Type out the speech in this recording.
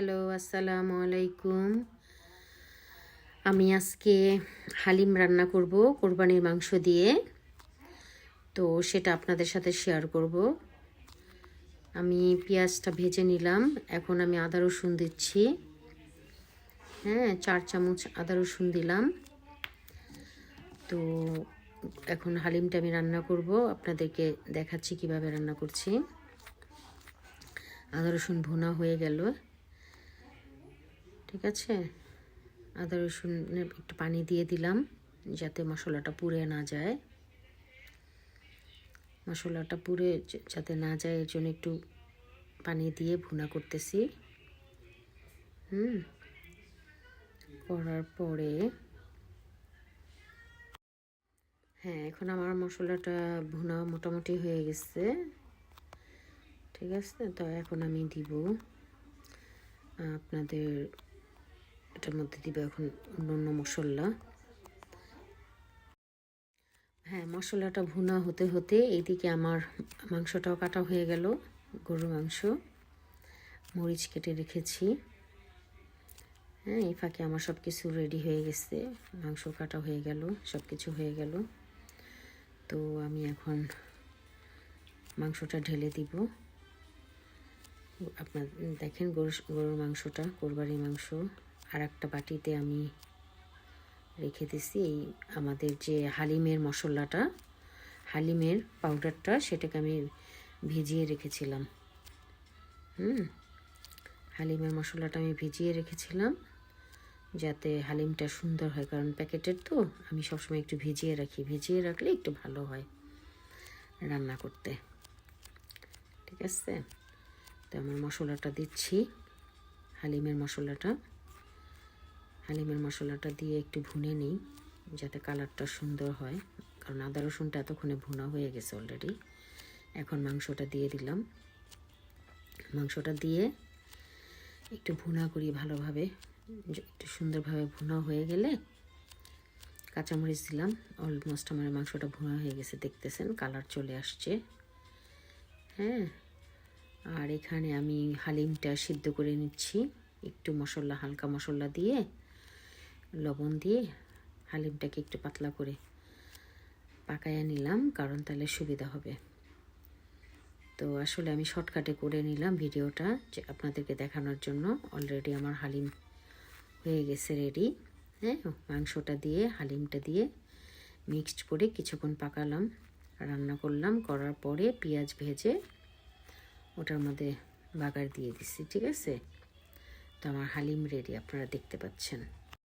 Hello, আসসালামু আলাইকুম। আমি আজকে হালিম রান্না করব কোরবানির মাংস দিয়ে। তো সেটা আপনাদের সাথে শেয়ার করব। আমি পেঁয়াজটা ভেজে নিলাম। এখন আমি আদা রসুন দিচ্ছি। হ্যাঁ চার চামচ আদা রসুন দিলাম। তো এখন হালিমটা আমি রান্না করব। আপনাদেরকে দেখাচ্ছি কীভাবে রান্না করছি। আদা রসুন ভুনা হয়ে গেল। ঠিক আছে? আদা রসুনের একটু পানি দিয়ে দিলাম যাতে মশলাটা পুড়ে না যায়। মশলাটা পুড়ে যাতে না যায় এর জন্য একটু পানি দিয়ে ভুনা করতেছি। হুম? করার পরে হ্যাঁ এখন আমার মশলাটা ভুনা মোটামুটি হয়ে গেছে। ঠিক আছে? তো এখন আমি দিব। আপনাদের এটার মধ্যে দিব এখন অন্য অন্য মশলা। হ্যাঁ মশলাটা ভুনা হতে হতে এইদিকে আমার মাংসটাও কাটা হয়ে গেল, গরুর মাংস। মরিচ কেটে রেখেছি। হ্যাঁ এই ফাঁকে আমার সব কিছু রেডি হয়ে গেছে। মাংস কাটা হয়ে গেল সব কিছু হয়ে গেল। তো আমি এখন মাংসটা ঢেলে দিব। আপনার দেখেন গরু গরুর মাংসটা, কোরবানির মাংস। আর একটা বাটিতে আমি রেখে দিছি এই আমাদের যে হালিমের মশলাটা, হালিমের পাউডারটা সেটাকে আমি ভিজিয়ে রেখেছিলাম। হুম, হালিমের মশলাটা আমি ভিজিয়ে রেখেছিলাম যাতে হালিমটা সুন্দর হয়, কারণ প্যাকেটের তো, আমি সবসময় একটু ভিজিয়ে রাখি। ভিজিয়ে রাখলে একটু ভালো হয় রান্না করতে। ঠিক আছে? তো আমার মশলাটা দিচ্ছি, হালিমের মশলাটা। হালিমের মশলাটা দিয়ে একটু ভুনে নিই, যাতে কালারটা সুন্দর হয়। কারণ আদা রসুনটা এতক্ষণে ভুনা হয়ে গেছে অলরেডি এখন মাংসটা দিয়ে দিলাম। মাংসটা দিয়ে একটু ভুনা করি ভালোভাবে। একটু সুন্দরভাবে ভুনা হয়ে গেলে কাঁচামরিচ দিলাম। অলমোস্ট আমার মাংসটা ভুনা হয়ে গেছে, দেখতেছেন? কালার চলে আসছে। হ্যাঁ? আর এখানে আমি হালিমটা সিদ্ধ করে নিচ্ছি। একটু মশলা, হালকা মশলা দিয়ে। লবণ দিয়ে হালিমটাকে একটু পাতলা করে পাকাইয়া নিলাম, কারণ তাহলে সুবিধা হবে। তো আসলে আমি শর্টকাটে করে নিলাম ভিডিওটা, যে আপনাদেরকে দেখানোর জন্য। অলরেডি আমার হালিম হয়ে গেছে রেডি হ্যাঁ? মাংসটা দিয়ে, হালিমটা দিয়ে মিক্সড করে কিছুক্ষণ পাকালাম, রান্না করলাম, করার পরে পেঁয়াজ ভেজে ওটার মধ্যে বাগার দিয়ে দিচ্ছি ঠিক আছে? তো আমার হালিম রেডি আপনারা দেখতে পাচ্ছেন।